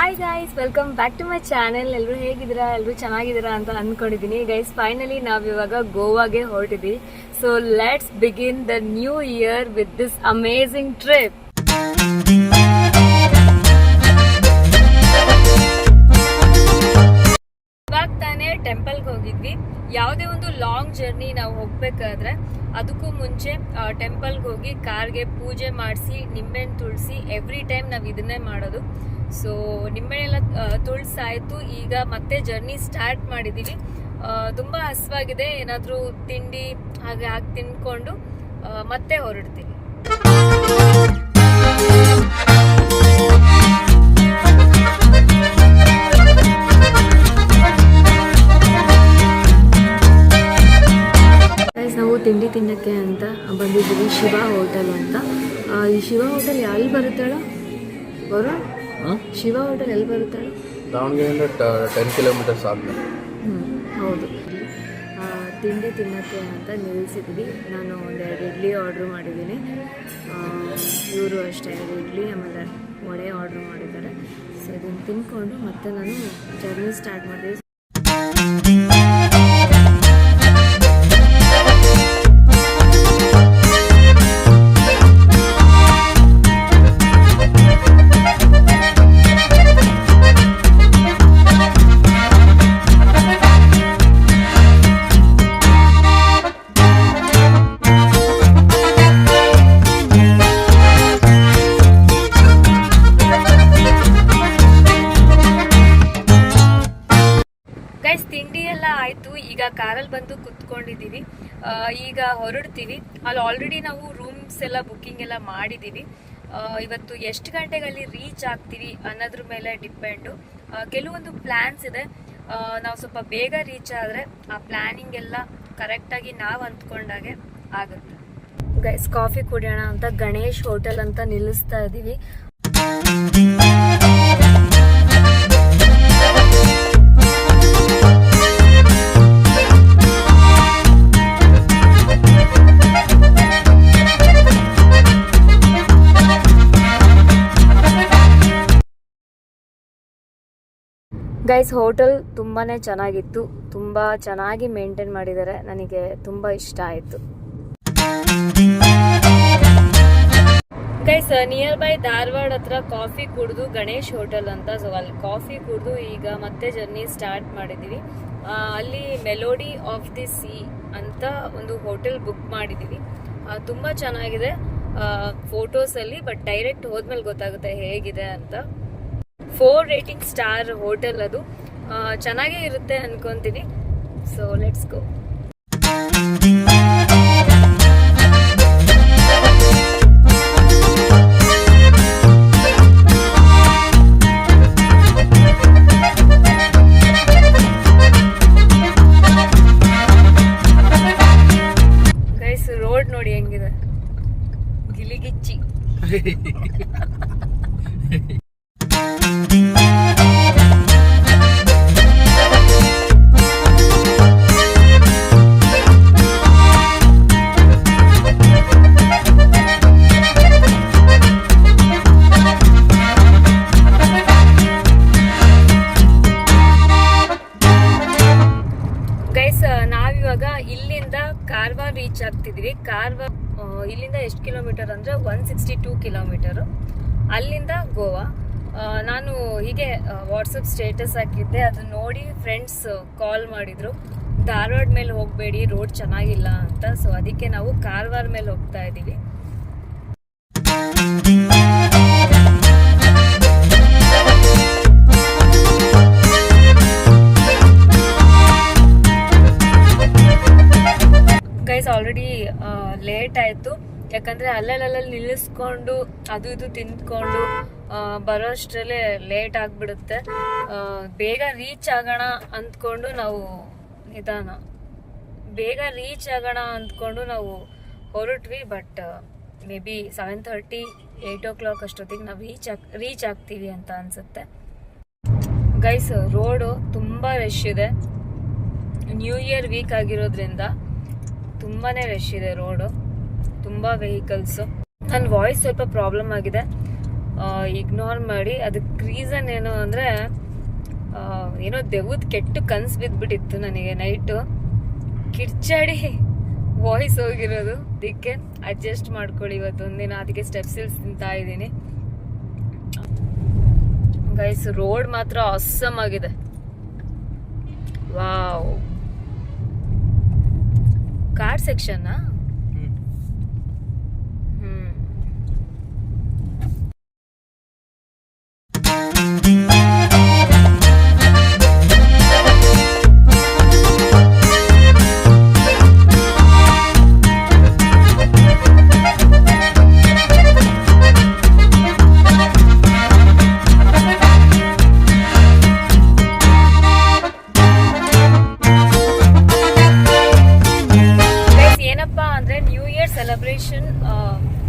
Hi guys welcome back to my channel ಎಲ್ಲರೂ ಹೇಗಿದ್ದೀರಾ? ಎಲ್ಲರೂ ಚೆನ್ನಾಗಿದ್ದೀರಾ ಅಂತ ಅಂದ್ಕೊಂಡಿದ್ದೀನಿ. ಗೈಸ್ ಫೈನಲಿ ನಾವು ಇವಾಗ ಗೋವಾಗೆ ಹೊರಟಿದ್ವಿ. So let's begin the new year with this amazing trip ಇವಾಗ ತಾನೇ ಟೆಂಪಲ್ಗೆ ಹೋಗಿದ್ವಿ. ಯಾವುದೇ ಒಂದು ಲಾಂಗ್ ಜರ್ನಿ ನಾವು ಹೋಗ್ಬೇಕಾದ್ರೆ ಅದಕ್ಕೂ ಮುಂಚೆ ಟೆಂಪಲ್ಗೆ ಹೋಗಿ ಕಾರ್ಗೆ ಪೂಜೆ ಮಾಡಿಸಿ, ನಿಂಬೆಹಣ್ಣು ತುಳಸಿ ಎವ್ರಿ ಟೈಮ್ ನಾವು ಇದನ್ನೇ ಮಾಡೋದು. ಸೊ ನಿಂಬೆಹಣ್ಣೆಲ್ಲ ತುಳ್ಸಾಯಿತು. ಈಗ ಮತ್ತೆ ಜರ್ನಿ ಸ್ಟಾರ್ಟ್ ಮಾಡಿದ್ದೀವಿ ತುಂಬಾ ಹಸ್ವಾಗಿದೆ. ಏನಾದರೂ ತಿಂಡಿ, ಹಾಗೆ ಹಾಕಿ ತಿನ್ಕೊಂಡು ಮತ್ತೆ ಹೊರಡ್ತೀವಿ. ಗೈಸ್ ನಾವು ತಿಂಡಿ ತಿನ್ನಕ್ಕೆ ಅಂತ ಬಂದಿದ್ದೀವಿ. ಶಿವ ಹೋಟೆಲ್ ಅಂತ. ಈ ಶಿವ ಹೋಟೆಲ್ ಎಲ್ಲಿ ಬರುತ್ತಾಳ? ವರುಣ್ ಶಿವ ಹೋಟೆಲ್ ಎಲ್ಲಿ ಬರುತ್ತೆ ದಾವಣಗೆರೆಯಿಂದ ಟೆನ್ ಕಿಲೋಮೀಟರ್ಸ್ ಆಗ್ತದೆ. ಹ್ಞೂ ಹೌದು. ತಿಂಡಿ ತಿನ್ನಕ್ಕೆ ಅಂತ ನಿಲ್ಲಿಸಿದ್ವಿ. ನಾನು ಒಂದೆರಡು ಇಡ್ಲಿ ಆರ್ಡ್ರ್ ಮಾಡಿದ್ದೀನಿ. ಇವರು ಅಷ್ಟೇ ಎರಡು ಇಡ್ಲಿ ಆಮೇಲೆ ವಡೆ ಆರ್ಡ್ರ್ ಮಾಡಿದ್ದಾರೆ. ಸೊ ಅದನ್ನು ತಿನ್ಕೊಂಡು ಮತ್ತೆ ನಾನು ಜರ್ನಿ ಸ್ಟಾರ್ಟ್ ಮಾಡಿದೆ ಈಗ ಹೊರಡ್ತೀವಿ. ಅಲ್ಲಿ ಆಲ್ರೆಡಿ ನಾವು ರೂಮ್ಸ್ ಎಲ್ಲ ಬುಕ್ಕಿಂಗ್ ಎಲ್ಲ ಮಾಡಿದ್ದೀವಿ ಇವತ್ತು ಎಷ್ಟು ಗಂಟೆಗೆ ಅಲ್ಲಿ ರೀಚ್ ಆಗ್ತೀವಿ ಅನ್ನೋದ್ರ ಮೇಲೆ ಡಿಪೆಂಡು ಕೆಲವೊಂದು ಪ್ಲ್ಯಾನ್ಸ್ ಇದೆ. ನಾವು ಸ್ವಲ್ಪ ಬೇಗ ರೀಚ್ ಆದರೆ ಆ ಪ್ಲ್ಯಾನಿಂಗ್ ಎಲ್ಲ ಕರೆಕ್ಟಾಗಿ ನಾವು ಅಂದ್ಕೊಂಡಾಗೆ ಆಗುತ್ತೆ. ಗೈಸ್ ಕಾಫಿ ಕುಡಿಯೋಣ ಅಂತ ಗಣೇಶ್ ಹೋಟೆಲ್ ಅಂತ ನಿಲ್ಲಿಸ್ತಾ ಇದ್ದೀವಿ ಗೈಸ್ ಹೋಟೆಲ್ ತುಂಬಾ ಚೆನ್ನಾಗಿತ್ತು. ತುಂಬ ಚೆನ್ನಾಗಿ ಮೇಂಟೈನ್ ಮಾಡಿದ್ದಾರೆ. ನನಗೆ ತುಂಬ ಇಷ್ಟ ಆಯಿತು. ಗೈಸ್ ನಿಯರ್ ಬೈ ಧಾರವಾಡ ಹತ್ರ ಕಾಫಿ ಕುಡಿದು ಗಣೇಶ್ ಹೋಟೆಲ್ ಅಂತ. ಸೊ ಅಲ್ಲಿ ಕಾಫಿ ಕುಡಿದು ಈಗ ಮತ್ತೆ ಜರ್ನಿ ಸ್ಟಾರ್ಟ್ ಮಾಡಿದ್ದೀವಿ ಅಲ್ಲಿ ಮೆಲೋಡಿ ಆಫ್ ದಿ ಸಿ ಅಂತ ಒಂದು ಹೋಟೆಲ್ ಬುಕ್ ಮಾಡಿದ್ದೀವಿ ತುಂಬ ಚೆನ್ನಾಗಿದೆ. ಫೋಟೋಸ್ ಅಲ್ಲಿ ಬಟ್ ಡೈರೆಕ್ಟ್ ಹೋದ್ಮೇಲೆ ಗೊತ್ತಾಗುತ್ತೆ ಹೇಗಿದೆ ಅಂತ. ಫೋರ್ ರೇಟಿಂಗ್ ಸ್ಟಾರ್ ಹೋಟೆಲ್ ಅದು. ಚೆನ್ನಾಗೇ ಇರುತ್ತೆ ಅನ್ಕೊಂತೀನಿ. ಸೊ ಲೆಟ್ಸ್ ಗೋ ನೋಡಿ ಹೆಂಗಿದೆ? ಗಿಲಿಗಿಚ್ಚಿ. ಕಿಲೋಮೀಟರ್ ಅಂದರೆ ಒನ್ ಸಿಕ್ಸ್ಟಿ ಟೂ ಕಿಲೋಮೀಟರು. ಅಲ್ಲಿಂದ ಗೋವಾ. ನಾನು ಹೀಗೆ ವಾಟ್ಸಪ್ ಸ್ಟೇಟಸ್ ಹಾಕಿದ್ದೆ. ಅದು ನೋಡಿ ಫ್ರೆಂಡ್ಸ್ ಕಾಲ್ ಮಾಡಿದರು. ಧಾರವಾಡ ಮೇಲೆ ಹೋಗಬೇಡಿ ರೋಡ್ ಚೆನ್ನಾಗಿಲ್ಲ ಅಂತ. ಸೊ ಅದಕ್ಕೆ ನಾವು ಕಾರವಾರ ಮೇಲೆ ಹೋಗ್ತಾ ಇದ್ದೀವಿ. ಗೈಸ್ ಆಲ್ರೆಡಿ ಲೇಟ್ ಆಯಿತು. ಯಾಕಂದರೆ ಅಲ್ಲಲ್ಲಲ್ಲಿ ನಿಲ್ಲಿಸ್ಕೊಂಡು ಅದು ಇದು ತಿಂದ್ಕೊಂಡು ಬರೋಷ್ಟರಲ್ಲೇ ಲೇಟ್ ಆಗಿಬಿಡುತ್ತೆ. ಬೇಗ ರೀಚ್ ಆಗೋಣ ಅಂದ್ಕೊಂಡು ನಾವು ನಿಧಾನ. ಬೇಗ ರೀಚ್ ಆಗೋಣ ಅಂದ್ಕೊಂಡು ನಾವು ಹೊರಟ್ವಿ but maybe seven thirty eight o'clock ಅಷ್ಟೊತ್ತಿಗೆ ನಾವು ರೀಚ್ ಆಗ್ ರೀಚ್ ಆಗ್ತೀವಿ ಅಂತ ಅನಿಸುತ್ತೆ. ಗೈಸ್ ರೋಡು ತುಂಬ ರಶ್ ಇದೆ. ನ್ಯೂ ಇಯರ್ ವೀಕ್ ಆಗಿರೋದ್ರಿಂದ ತುಂಬಾ ರಶ್ ಇದೆ ರೋಡು ತುಂಬ ವೆಹಿಕಲ್ಸು ನನ್ನ ವಾಯ್ಸ್ ಸ್ವಲ್ಪ ಪ್ರಾಬ್ಲಮ್ ಆಗಿದೆ. ಇಗ್ನೋರ್ ಮಾಡಿ. ಅದಕ್ಕೆ ರೀಸನ್ ಏನು ಅಂದರೆ ಏನೋ ದೆವ್ವದ ಕೆಟ್ಟು ಕನ್ಸು ಬಿದ್ದುಬಿಟ್ಟಿತ್ತು ನನಗೆ ನೈಟು ಕಿರ್ಚಾಡಿ ವಾಯ್ಸ್ ಹೋಗಿರೋದು. ಅದಕ್ಕೆ ಅಡ್ಜಸ್ಟ್ ಮಾಡ್ಕೊಳ್ಳಿ ಇವತ್ತು ಒಂದಿನ ಅದಕ್ಕೆ ಸ್ಟೆಪ್ಸ್ ಇಲ್ಸ್ ತಿಂತಾ ಇದ್ದೀನಿ. ಗೈಸ್ ರೋಡ್ ಮಾತ್ರ ಅಸ್ಸಮ್ ಆಗಿದೆ. ವಾವ್ ಕಾರ್ ಸೆಕ್ಷನ್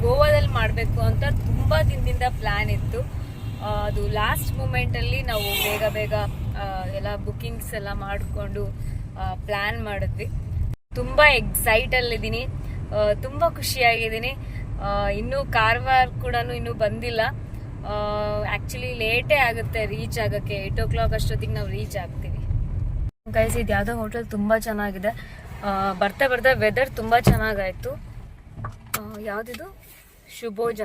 ಗೋವಾದಲ್ಲಿ ಮಾಡಬೇಕು ಅಂತ ತುಂಬ ದಿನದಿಂದ ಪ್ಲ್ಯಾನ್ ಇತ್ತು. ಅದು ಲಾಸ್ಟ್ ಮೂಮೆಂಟಲ್ಲಿ ನಾವು ಬೇಗ ಬೇಗ ಎಲ್ಲ ಬುಕಿಂಗ್ಸ್ ಎಲ್ಲ ಮಾಡಿಕೊಂಡು ಪ್ಲ್ಯಾನ್ ಮಾಡಿದ್ವಿ. ತುಂಬ ಎಕ್ಸೈಟಲ್ಲಿದ್ದೀನಿ ತುಂಬ ಖುಷಿಯಾಗಿದ್ದೀನಿ. ಇನ್ನೂ ಕಾರವಾರ ಕೂಡ ಇನ್ನೂ ಬಂದಿಲ್ಲ. ಆ್ಯಕ್ಚುಲಿ ಲೇಟೇ ಆಗುತ್ತೆ ರೀಚ್ ಆಗೋಕ್ಕೆ. ಏಯ್ಟ್ ಓ ಕ್ಲಾಕ್ ಅಷ್ಟೊತ್ತಿಗೆ ನಾವು ರೀಚ್ ಆಗ್ತೀವಿ. ಗೈಸ್ ಇದು ಯಾವುದೋ ಹೋಟೆಲ್ ತುಂಬ ಚೆನ್ನಾಗಿದೆ. ಬರ್ತಾ ಬರ್ತಾ ವೆದರ್ ತುಂಬ ಚೆನ್ನಾಗಾಯಿತು. ಯಾವ್ದಿದು? ಶುಭೋಜ.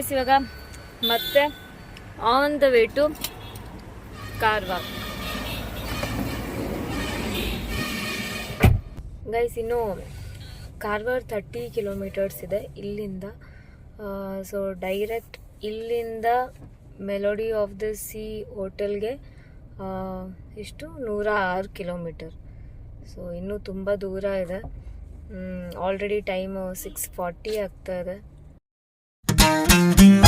ಗೈಸ್ ಇವಾಗ ಮತ್ತೆ on the way to Karwar guys ಇನ್ನು ಕಾರ್ವಾರ್ ತರ್ಟಿ ಕಿಲೋಮೀಟರ್ಸ್ ಇದೆ. ಇಲ್ಲಿಂದ ಸೊ ಡೈರೆಕ್ಟ್ ಇಲ್ಲಿಂದ ಮೆಲೋಡಿ ಆಫ್ ದ ಸಿ ಹೋಟೆಲ್ಗೆ ಇಷ್ಟು ನೂರ ಆರು ಕಿಲೋಮೀಟರ್ ಸೊ ಇನ್ನೂ ತುಂಬ ದೂರ ಇದೆ. ಆಲ್ರೆಡಿ ಟೈಮು ಸಿಕ್ಸ್ ಫಾರ್ಟಿ ಆಗ್ತಾ ಇದೆ. ಲೈಟ್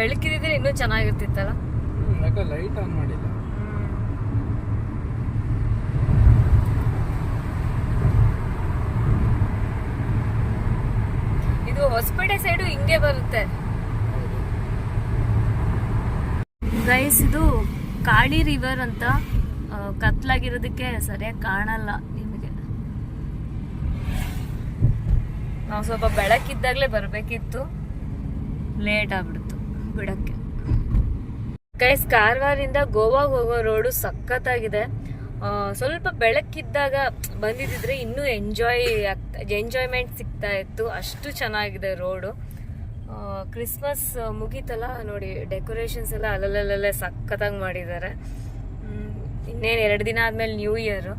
ಬೆಳಕಿದ್ರೆ ಇನ್ನೂ ಚೆನ್ನಾಗಿರ್ತಿತ್ತಲ್ಲ? ಯಾಕೆ ಲೈಟ್ ಆನ್ ಮಾಡಿಲ್ಲ. ಇದು ಹೊಸಪೇಟೆ ಸೈಡು ಹಿಂಗೆ ಬರುತ್ತೆ. ಗೈಸ್ ಇದು ಕಾಳಿ ರಿವರ್ ಅಂತ ಕತ್ಲಾಗಿರೋದಕ್ಕೆ ಸರಿಯಾಗಿ ಕಾಣಲ್ಲ ನಿಮಗೆ. ನಾವು ಸ್ವಲ್ಪ ಬೆಳಕಿದ್ದಾಗಲೇ ಬರಬೇಕಿತ್ತು. ಲೇಟ್ ಆಗ್ಬಿಡ್ತು ಬಿಡಕ್ಕೆ. ಗೈಸ್ ಕಾರವಾರಿಂದ ಗೋವಾಗೆ ಹೋಗೋ ರೋಡು ಸಖತ್ತಾಗಿದೆ. ಸ್ವಲ್ಪ ಬೆಳಕಿದ್ದಾಗ ಬಂದಿದ್ದಿದ್ರೆ ಇನ್ನೂ ಎಂಜಾಯ್ ಆಗ್ತಾ ಎಂಜಾಯ್ಮೆಂಟ್ ಸಿಗ್ತಾ ಇತ್ತು. ಅಷ್ಟು ಚೆನ್ನಾಗಿದೆ ರೋಡು ಕ್ರಿಸ್ಮಸ್ ಮುಗೀತಲ್ಲ, ನೋಡಿ ಡೆಕೋರೇಷನ್ಸ್ ಎಲ್ಲ ಅಲ್ಲಲ್ಲಲ್ಲೇ ಸಖತ್ತಾಗಿ ಮಾಡಿದ್ದಾರೆ. ಇನ್ನೇನು ಎರಡು ದಿನ ಆದಮೇಲೆ ನ್ಯೂ ಇಯರು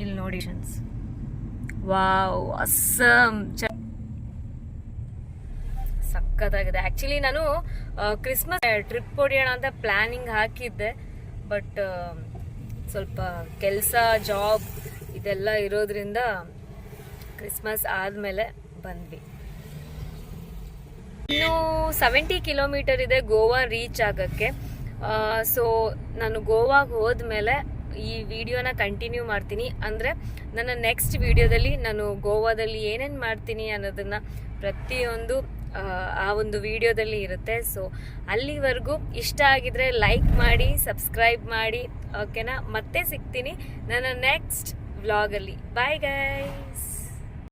ಇಲ್ಲಿ ನೋಡಿ ವಾವ್ ಅಸ್ಸಮ್ ಸಖತ್ತಾಗಿದೆ ಆ್ಯಕ್ಚುಲಿ ನಾನು ಕ್ರಿಸ್ಮಸ್ ಟ್ರಿಪ್ ಹೊಡಿಯೋಣ ಅಂತ ಪ್ಲ್ಯಾನಿಂಗ್ ಹಾಕಿದ್ದೆ. ಬಟ್ ಸ್ವಲ್ಪ ಕೆಲಸ ಜಾಬ್ ಇದೆಲ್ಲ ಇರೋದ್ರಿಂದ ಕ್ರಿಸ್ಮಸ್ ಆದಮೇಲೆ ಬಂದ್ವಿ. ಇನ್ನು ಸೆವೆಂಟಿ ಕಿಲೋಮೀಟರ್ ಇದೆ ಗೋವಾ ರೀಚ್ ಆಗೋಕ್ಕೆ. ಸೊ ನಾನು ಗೋವಾಗೆ ಹೋದ್ಮೇಲೆ ಈ ವಿಡಿಯೋನ ಕಂಟಿನ್ಯೂ ಮಾಡ್ತೀನಿ. ಅಂದರೆ ನನ್ನ ನೆಕ್ಸ್ಟ್ ವಿಡಿಯೋದಲ್ಲಿ ನಾನು ಗೋವಾದಲ್ಲಿ ಏನೇನು ಮಾಡ್ತೀನಿ ಅನ್ನೋದನ್ನು ಪ್ರತಿಯೊಂದು ಆ ಒಂದು ವಿಡಿಯೋದಲ್ಲಿ ಇರುತ್ತೆ. ಸೊ ಅಲ್ಲಿವರೆಗೂ ಇಷ್ಟ ಆಗಿದ್ರೆ ಲೈಕ್ ಮಾಡಿ ಸಬ್ಸ್ಕ್ರೈಬ್ ಮಾಡಿ ಓಕೆನಾ ಮತ್ತೆ ಸಿಗ್ತೀನಿ ನನ್ನ ನೆಕ್ಸ್ಟ್ ವ್ಲಾಗಲ್ಲಿ ಬಾಯ್ ಗೈಸ್